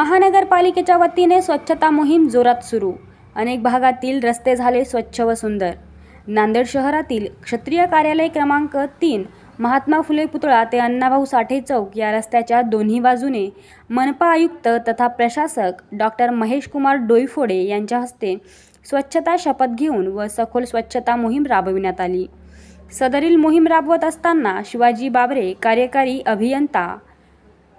महानगरपालिकेच्या वतीने स्वच्छता मोहीम जोरात सुरू. अनेक भागातील रस्ते झाले स्वच्छ व सुंदर. नांदेड शहरातील क्षत्रिय कार्यालय क्रमांक तीन महात्मा फुले पुतळा ते अण्णाभाऊ साठे चौक या रस्त्याच्या दोन्ही बाजूने मनपा आयुक्त तथा प्रशासक डॉक्टर महेश कुमार डोईफोडे यांच्या हस्ते स्वच्छता शपथ घेऊन व सखोल स्वच्छता मोहीम राबविण्यात आली. सदरील मोहीम राबवत असताना शिवाजी बाबरे कार्यकारी अभियंता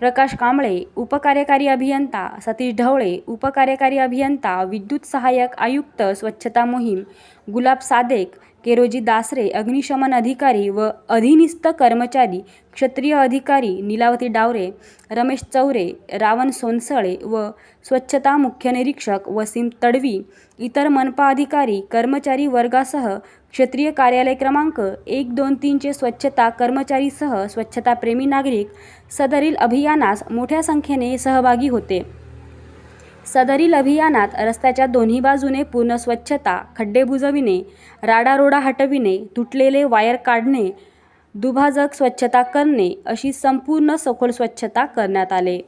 प्रकाश कांबळे उपकार्यकारी अभियंता सतीश ढवळे उपकार्यकारी अभियंता विद्युत सहाय्यक आयुक्त स्वच्छता मोहीम गुलाब सादेक केरोजी दासरे अग्निशमन अधिकारी व अधिनिस्त कर्मचारी क्षत्रिय अधिकारी नीलावती डावरे रमेश चौरे रावण सोनसळे व स्वच्छता मुख्य निरीक्षक वसीम तडवी इतर मनपा अधिकारी कर्मचारी वर्गासह क्षेत्रीय कार्यालय क्रमांक एक दोन तीनचे स्वच्छता कर्मचारीसह स्वच्छताप्रेमी नागरिक सदरील अभियानास मोठ्या संख्येने सहभागी होते. सदरील अभियानात रस्त्याच्या दोन्ही बाजूने पूर्ण स्वच्छता खड्डे बुजविणे राडारोडा हटविणे तुटलेले वायर काढणे दुभाजक स्वच्छता करणे अशी संपूर्ण सखोल स्वच्छता करण्यात आले.